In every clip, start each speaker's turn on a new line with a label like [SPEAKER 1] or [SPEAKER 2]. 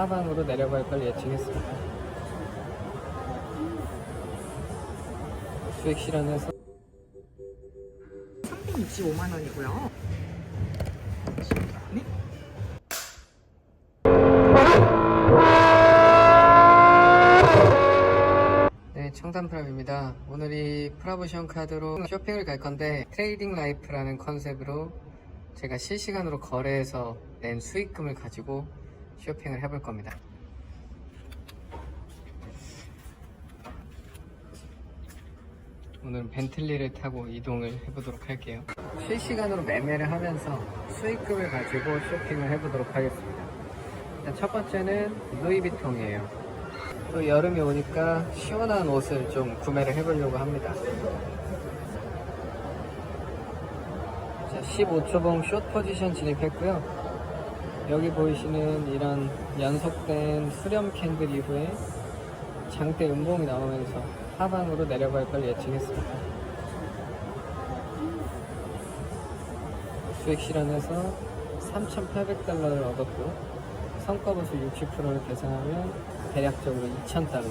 [SPEAKER 1] 하방으로 내려갈 걸 예측했습니다. 수익 실현해서
[SPEAKER 2] 365만 원이고요. 네?
[SPEAKER 1] 네, 청담프랍입니다. 오늘 이 프라보션 카드로 쇼핑을 갈 건데 트레이딩 라이프라는 컨셉으로 제가 실시간으로 거래해서 낸 수익금을 가지고 쇼핑을 해볼 겁니다. 오늘은 벤틀리를 타고 이동을 해보도록 할게요. 실시간으로 매매를 하면서 수익금을 가지고 쇼핑을 해보도록 하겠습니다. 일단 첫 번째는 루이비통이에요. 또 여름이 오니까 시원한 옷을 좀 구매를 해보려고 합니다. 자, 15초봉 숏 포지션 진입했고요. 여기 보이시는 이런 연속된 수렴 캔들 이후에 장대 음봉이 나오면서 하방으로 내려갈 걸 예측했습니다. 수익 실현해서 3,800달러를 얻었고 성과 보수 60%를 계산하면 대략적으로 2,000달러.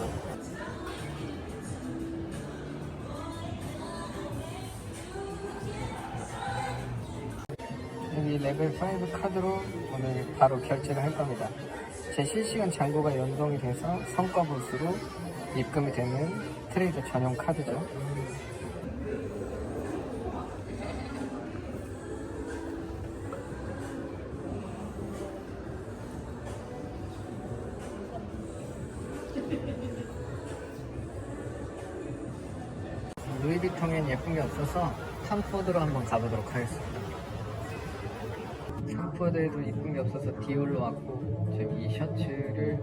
[SPEAKER 1] 여기 레벨 5 카드로 오늘 바로 결제를 할 겁니다. 제 실시간 잔고가 연동이 돼서 성과 보수로 입금이 되는 트레이더 전용 카드죠. 루이비통엔 예쁜 게 없어서 탐포드로 한번 가보도록 하겠습니다. 탐포드에도 예쁜 게 없어서 디올로 왔고 지금 이 셔츠를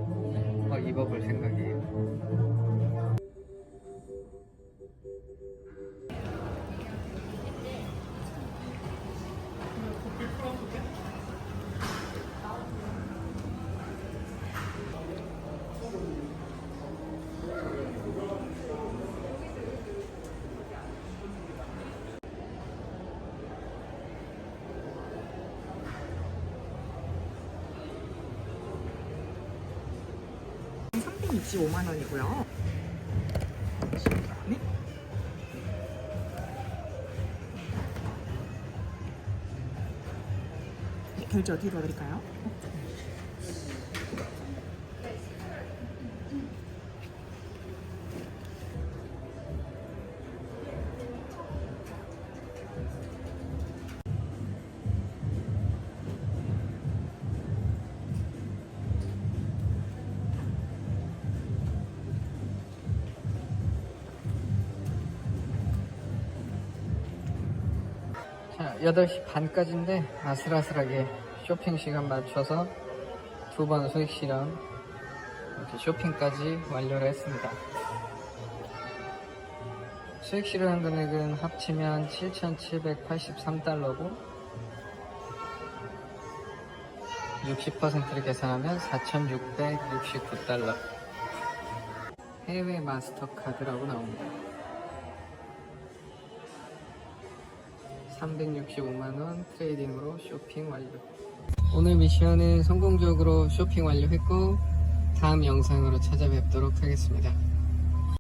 [SPEAKER 1] 막 입어볼 생각이에요.
[SPEAKER 2] 네? 365만 원이고요. 네? 결제 어떻게 도와드릴까요?
[SPEAKER 1] 자, 8시 반까지인데 아슬아슬하게 쇼핑 시간 맞춰서 두번 수익 실현 이렇게 쇼핑까지 완료를 했습니다. 수익 실현 금액은 합치면 7,783달러고 60%를 계산하면 4,669달러 해외 마스터카드라고 나옵니다. 365만원 트레이딩으로 쇼핑 완료. 오늘 미션은 성공적으로 쇼핑 완료했고, 다음 영상으로 찾아뵙도록 하겠습니다.